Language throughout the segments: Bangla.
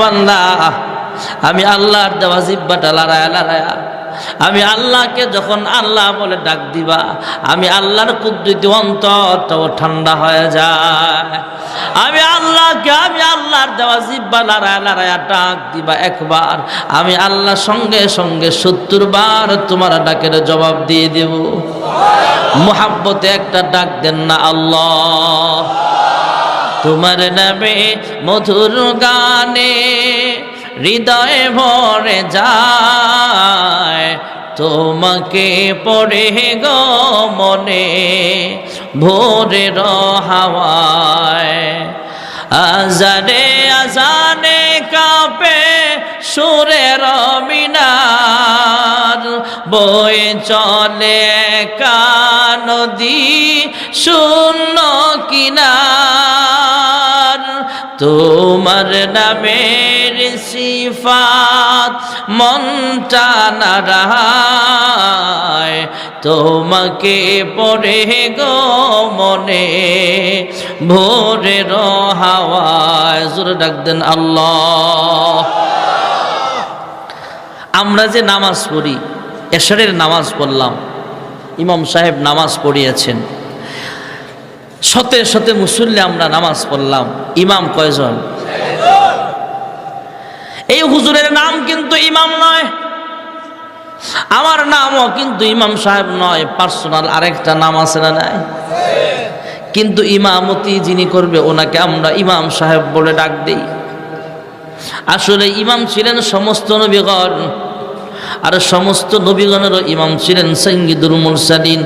বান্দা, আমি আল্লাহর দেওয়া জিব্বাটা লড়ায়া লড়ায়া। আমি আল্লাহকে যখন আল্লাহ বলে ডাক দিবা, আমি আল্লাহর কুদ্দুতি অন্তরটাও ঠান্ডা হয়ে যায়। আমি আল্লাহকে, আমি আল্লাহর দেওয়া জিব্বা লড়ায়া লড়ায়া ডাক দিবা একবার। আমি আল্লাহর সঙ্গে সঙ্গে সত্তর বার তোমার ডাকের জবাব দিয়ে দেব। মোহাব্বতে একটা ডাক দেন না আল্লাহ। তোমার নামে মধুর গানে হৃদয়ে ভরে যায়। তোমাকে পড়ে গো মনে ভোরের হাওয়ায় আজারে আজানে কাপে সুরের মিনার। বয়ে চলে কানদি শূন্য কিনার। তোমার নামের সিফাত মনটা নারায়। তোমাকে পড়ে গো মনে ভোরের হাওয়ায় জোরে ডাক দেন আল্লাহ। আমরা যে নামাজ পড়ি, এশারের নামাজ পড়লাম, ইমাম সাহেব নামাজ পড়িয়েছেন। শতে শতে মুসল্লি আমরা নামাজ পড়লাম। ইমাম কয়জন? এই হুজুরের নাম কিন্তু ইমাম নয়। আমার নামও কিন্তু ইমাম সাহেব নয়, পার্সোনাল আরেকটা নাম আছে না নাই? কিন্তু ইমামতি যিনি করবে, ওনাকে আমরা ইমাম সাহেব বলে ডাক দিই। আসলে ইমাম ছিলেন সমস্ত নবীগণ। আর সমস্ত নবীগণেরও ইমাম ছিলেন সঙ্গীদুল মুরসালিন।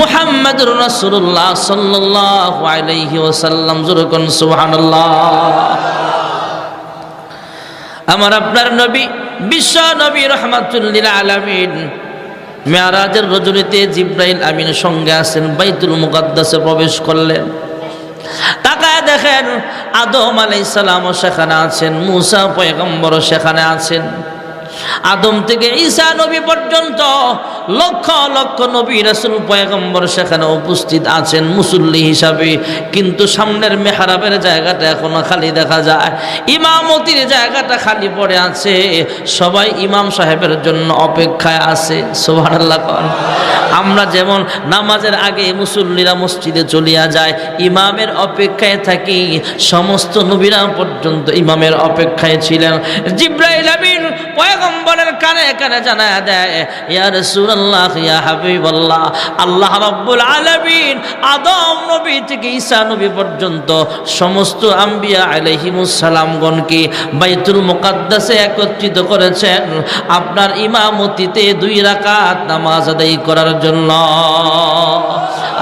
মুহাম্মদুর রাসূলুল্লাহ সাল্লাল্লাহু আলাইহি ওয়াসাল্লাম। সুবহানাল্লাহ। আমার আপনার নবী, বিশ্ব নবী রহমাতুল্লিল আলামিন। মেয়ারাজের রজনীতে জিব্রাইল আমিন সঙ্গে আছেন, বাইতুল মুকাদ্দাসে প্রবেশ করলেন। তাকায় দেখেন আদম আলাইহিস সালামও সেখানে আছেন, মুসা পয়গম্বরও সেখানে আছেন। আদম থেকে ঈসা নবী পর্যন্ত লক্ষ লক্ষ নবী রাসুল পয়গম্বর সেখানে উপস্থিত আছেন মুসল্লি হিসাবে। কিন্তু সামনের মেহরাবের জায়গাটা এখনও খালি দেখা যায়। ইমামতির জায়গাটা খালি পড়ে আছে। সবাই ইমাম সাহেবের জন্য অপেক্ষায় আছে। সুবহানাল্লাহ কন। আমরা যেমন নামাজের আগে মুসল্লিরা মসজিদে চলিয়া যায়, ইমামের অপেক্ষায় থাকি। সমস্ত নবীরা পর্যন্ত ইমামের অপেক্ষায় ছিলেন। জিব্রাইল আমিন পয়গম্বরের কানে কানে জানায় দেয়, ইয়া রাসূলুল্লাহ ইয়া হাবিবাল্লাহ। আল্লাহ রাব্বুল আলামিন আদম নবী থেকে ঈসা নবী পর্যন্ত সমস্ত আম্বিয়া আলাইহিমুস সালামগণকে বাইতুল মোকাদ্দাসে একত্রিত করেছেন আপনার ইমামতিতে দুই রাকাত নামাজ আদায় করার জন্য।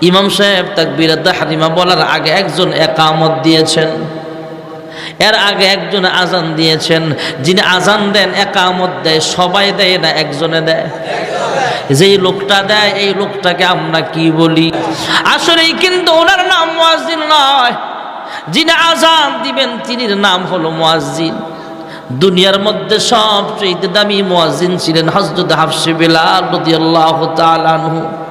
ইমাম সাহেব তাকবীর হারিমা বলার আগে একজন একামত দিয়েছেন। এর আগে একজন আজান দিয়েছেন। যিনি আজান দেন, একামত দেয়, সবাই দেয় না, একজনে দেয়। যেই লোকটা দেয়, এই লোকটাকে আমরা কি বলি? আসলেই কিন্তু ওনার নাম মুয়াজ্জিন নয়। যিনি আজান দিবেন তিনি নাম হলো মুয়াজ্জিন। দুনিয়ার মধ্যে সবচেয়ে দামি মুয়াজ্জিন ছিলেন হযরত হাফসে বিলাল রাদিয়াল্লাহু তাআলা আনহু।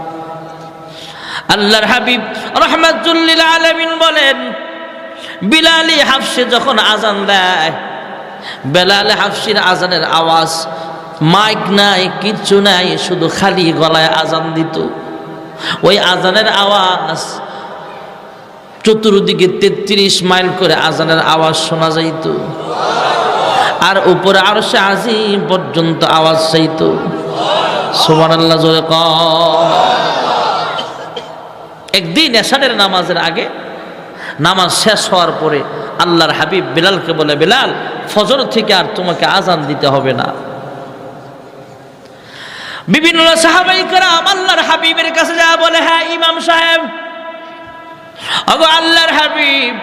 আল্লাহর হাবিব রহমাতুল্লিল আলামিন বলেন, বিলালি হাফসে যখন আজান দেয়, বেলালে হাফসির আজানের আওয়াজ, মাইক নাই, কিচ্ছু নাই, শুধু খালি গলায় আজান দিত। ওই আজানের আওয়াজ চতুর্দিকে তেত্রিশ মাইল করে আজানের আওয়াজ শোনা যাইত। আর উপরে আরও সে আজিম পর্যন্ত আওয়াজ চাইত। সোমান আল্লাহ জোরে ক একদিন এসানের নামাজের আগে নামাজ শেষ হওয়ার পরে আল্লাহর হাবিব বিলালকে বলে, বিলাল, ফজর থেকে আর তোমাকে আজান দিতে হবে না। বিভিন্ন সাহাবাই আল্লাহর হাবিবের কাছে যা বলে হ্যাঁ ইমাম সাহেব। আল্লাহর হাবিব,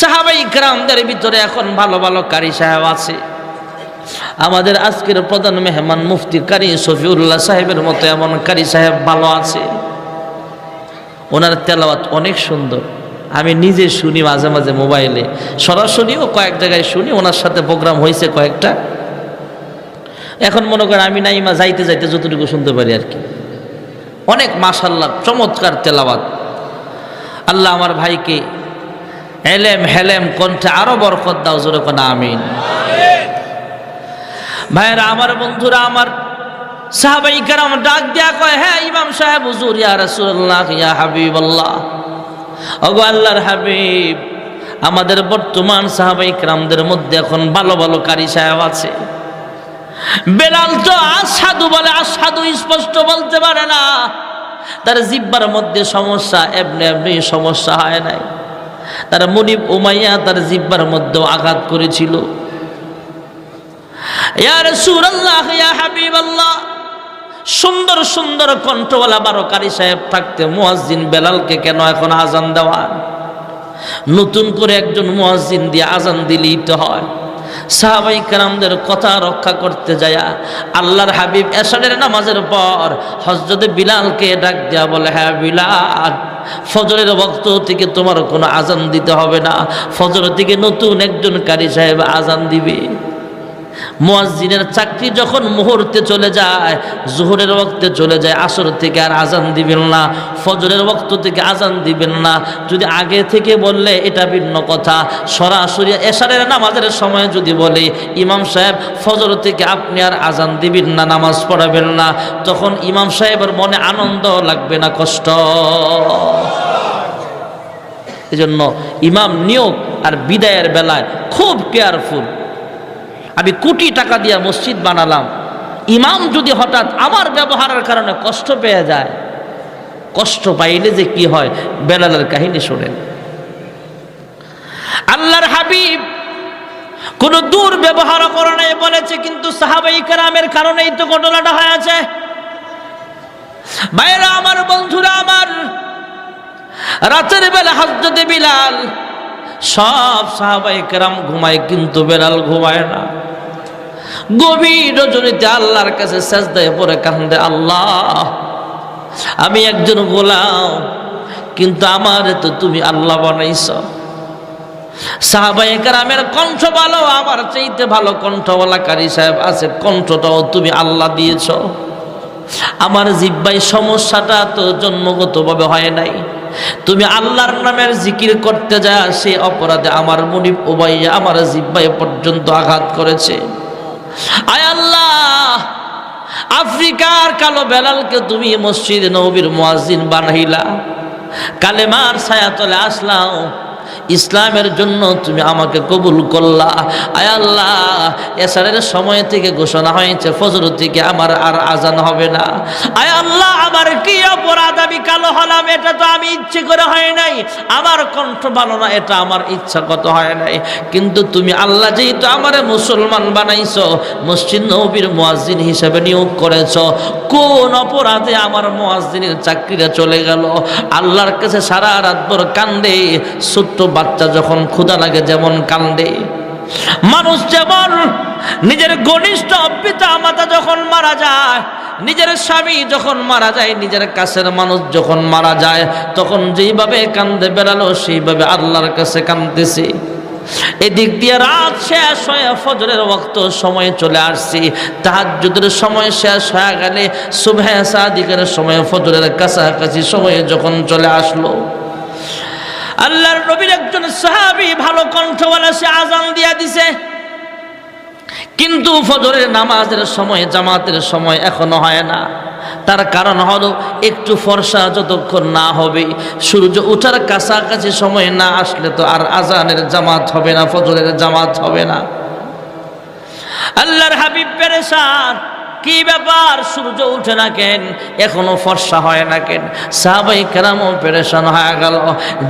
সাহাবাই কারামদের ভিতরে এখন ভালো ভালো কারি সাহেব আছে। আমাদের আজকের প্রধান মেহমান মুফতি কারি শফিউল্লাহ সাহেবের মতো এমন কারি সাহেব ভালো আছে। ওনার তেলাওয়াত অনেক সুন্দর। আমি নিজে শুনি মাঝে মাঝে মোবাইলে। সরাসরিও কয়েক জায়গায় শুনি, ওনার সাথে প্রোগ্রাম হয়েছে কয়েকটা। এখন মনে করেন আমি নাই মা যাইতে যাইতে যতটুকু শুনতে পারি আর কি। অনেক মাসাল্লাহ চমৎকার তেলাওয়াত। আল্লাহ আমার ভাইকে হেলেম হেলেম কণ্ঠে আরও বরকত দাও জোরে কোন, আমিন। ভাইয়েরা, আমার বন্ধুরা, আমার সাহাবাই কারাম ডাক দিয়া কয় হ্যাঁ ইমাম সাহেব, হুজুর, ইয়া রাসূলুল্লাহ, ইয়া হাবিবাল্লাহ। ওগো আল্লাহর হাবিব, আমাদের বর্তমান সাহাবাই কারামদের মধ্যে এখন ভালো ভালো কারি সাহেব আছে। বেলাল তো আসাদু বলে আসাদু স্পষ্ট বলতে পারে না। তার জিব্বার মধ্যে সমস্যা, এমনি এমনি সমস্যা হয় নাই। তার মনিব উমাইয়া তার জিব্বার মধ্যেও আঘাত করেছিল। ইয়া রাসূলুল্লাহ, ইয়া হাবিবাল্লাহ সুন্দর সুন্দর কণ্ঠওয়ালা বারো কারি সাহেব থাকতে মুয়াজ্জিন বেলালকে কেন এখন আজান দেওয়া নতুন করে একজন মুয়াজ্জিন দিয়ে আজান দিলেই তো হয়। সাহাবাই কারামদের কথা রক্ষা করতে যায়া আল্লাহর হাবিব এসারের নামাজের পর হজরতে বিলালকে ডাক দেয়া বলে হ্যাঁ বিলাল, ফজরের বক্ত থেকে তোমার কোনো আজান দিতে হবে না। ফজর থেকে নতুন একজন কারি সাহেব আজান দিবে। মুয়াজ্জিনের চাকরি যখন মুহূর্তে চলে যায়, জোহরের ওক্তে চলে যায়, আসর থেকে আর আজান দিবেন না, ফজরের ওক্ত থেকে আজান দিবেন না। যদি আগে থেকে বললে এটা ভিন্ন কথা। সরাসরি এশারের নামাজের সময় যদি বলে, ইমাম সাহেব, ফজর থেকে আপনি আর আজান দিবেন না, নামাজ পড়াবেন না। তখন ইমাম সাহেবের মনে আনন্দ লাগবে না, কষ্ট। এজন্য ইমাম নিয়োগ আর বিদায়ের বেলায় খুব কেয়ারফুল। আমি কোটি টাকা দিয়ে মসজিদ বানালাম। ইমাম যদি হঠাৎ আমার ব্যবহারের কারণে কষ্ট পেয়ে যায়, কষ্ট পাইলে যে কি হয়? বেলালের কাহিনী শোনেন। আল্লাহর হাবিব কোন দূর ব্যবহার করে নাই, বলেছে, কিন্তু সাহাবাই কারামের কারণেই তো ঘটনাটা হয়েছে। ভাইরা, আমার বন্ধুরা, আমার রাতের বেলা হাজরতে বিলাল, সব সাহাবাই কেরাম ঘুমায়, কিন্তু বেলাল ঘুমায় না। গভীর আল্লাহর কাছে সেজদায় পরে কান্দে, আল্লাহ, আমি একজন গোলাম, কিন্তু আমার তো তুমি আল্লাহ বানাইছ। সাহাবাই কেরামের কণ্ঠ ভালো, আমার চাইতে ভালো কণ্ঠওয়ালা কারি সাহেব আছে, কণ্ঠটাও তুমি আল্লাহ দিয়েছ। আমার জিব্বাই সমস্যাটা তো জন্মগতভাবে হয় নাই। তুমি আল্লাহর নামের জিকির করতে যা সে অপরাধে আমার মনিব আমার জিব্বাই পর্যন্ত আঘাত করেছে। আয় আল্লাহ আফ্রিকার কালো বেলালকে তুমি মসজিদ নবীর মোয়াজিন বানাইলা। কালেমার ছায়াতলে আসলাম। ইসলামের জন্য তুমি আমাকে কবুল করলা। আয় আল্লাহ, এসারের সময় থেকে ঘোষণা হয়েছে, ফজর থেকে আমার আর আজান হবে না। আয় আল্লাহ, আমার কি অপরাধ? আমি কালো হলাম, এটা তো আমি ইচ্ছে করে হয় নাই। আমার কণ্ঠ ভালো না, এটা আমার ইচ্ছা কত হয় নাই। কিন্তু তুমি আল্লাহ যেহেতু আমার মুসলমান বানাইছো, মসজিদ নবীর মুয়াজ্জিন হিসেবে নিয়োগ করেছ, কোন অপরাধে আমার মুয়াজ্জিনের চাকরিটা চলে গেল? আল্লাহর কাছে সারা রাত ভর কান্দে ছোট্ট বাচ্চা যখন ক্ষুধা লাগে যেমন কান্দে, মানুষ যেমন নিজের ঘনিষ্ঠ পিতা মাতা যখন মারা যায়, নিজের স্বামী যখন মারা যায়, নিজের কাছের মানুষ যখন মারা যায়, তখন যেইভাবে কান্দে, বেড়ালো সেইভাবে আল্লাহর কাছে কান্দতেছে এদিক দিয়ে রাত শেষ হয়ে ফজরের ওক্ত সময়ে চলে আসছি। তাহাজ্জুদের সময় শেষ হয়ে গেলে সুবহে সাদিকের সময় ফজরের কাছাকাছি সময়ে যখন চলে আসলো। আল্লাহর নবীর একজন সাহাবি ভালো কণ্ঠওয়ালা, সে আজান দিয়া দিছে। কিন্তু ফজরের নামাজের সময়, জামাতের সময় এখনও হয় না। তার কারণ হলো, একটু ফর্সা যতক্ষণ না হবে, সূর্য উঠার কাছাকাছি সময় না আসলে তো আর আজানের জামাত হবে না, ফজরের জামাত হবে না। আল্লাহর হাবিব পেরেশান। কি ব্যাপার, সূর্য উঠে না কেন? এখনও ফর্সা হয় না কেন? সাহাবাই কেরামও পেরেশান হয়ে গেল।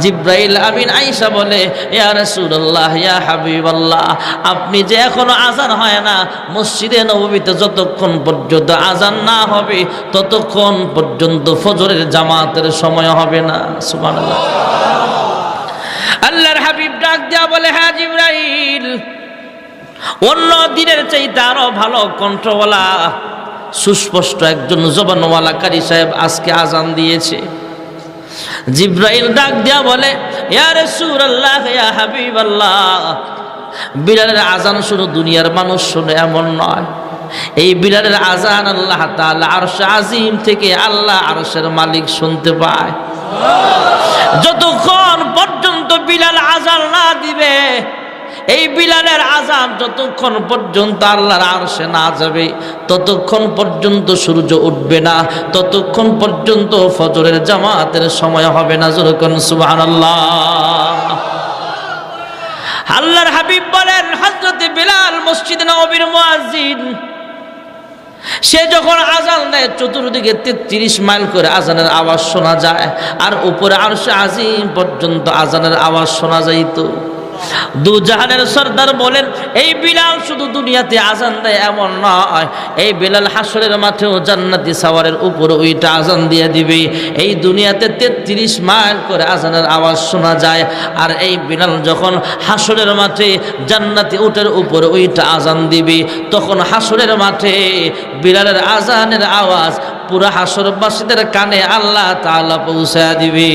জিব্রাইল আমিন আইসা বলে, ইয়া রাসূলুল্লাহ, ইয়া হাবিবাল্লাহ, আপনি যে এখনও আজান হয় না, মসজিদে নববীতে যতক্ষণ পর্যন্ত আজান না হবে, ততক্ষণ পর্যন্ত ফজরের জামাতের সময় হবে না। সুবহানাল্লাহ। আল্লাহর হাবিব ডাক দেয়া বলে হ্যাঁ জিব্রাইল অন্য দিনের চাইতে আরও ভালো কণ্ঠওয়ালা, সুস্পষ্ট একজন জবানওয়ালা কারি সাহেব আজকে আজান দিয়েছে। জিব্রাইল ডাক দিয়া বলে, ইয়া রাসূলুল্লাহ, ইয়া হাবিব আল্লাহ বিলালের আজান শুধু দুনিয়ার মানুষ শুনে এমন নয়। এই বিলালের আজান আল্লাহ তাআলা আরশ আজিম থেকে আল্লাহ আরশের মালিক শুনতে পায়। যতক্ষণ পর্যন্ত বিলাল আজান না দিবে এই বিলালের আজান যতক্ষণ পর্যন্ত আল্লাহর আরশে না যাবে, ততক্ষণ পর্যন্ত সূর্য উঠবে না, ততক্ষণ পর্যন্ত ফজরের জামাতের সময় হবে না। যেরকম সুবহানাল্লাহ। আল্লাহর হাবিব বলেন, হযরতে বিলাল মসজিদ নববীর মুয়াজ্জিন, সে যখন আজান দেয় চতুর্দিকে তেত্রিশ মাইল করে আজানের আওয়াজ শোনা যায়, আর উপরে আরশে আজিম পর্যন্ত আজানের আওয়াজ শোনা যাইতো। দু জাহানের সর্দার বলেন, এই বিলাল শুধু দুনিয়াতে আজান দেয় এমন নয়। এই বিলাল হাসরের মাঠেও জান্নাতি সাওয়ারের উপরে ওইটা আজান দিয়ে দিবে। এই দুনিয়াতে তেত্রিশ মাইল করে আজানের আওয়াজ শোনা যায়। আর এই বিলাল যখন হাসরের মাঠে জান্নাতি উটের উপরে ওইটা আজান দিবে, তখন হাসরের মাঠে বিলালের আজানের আওয়াজ পুরো হাসরবাসীদের কানে আল্লাহ তাআলা পৌঁছায় দিবে।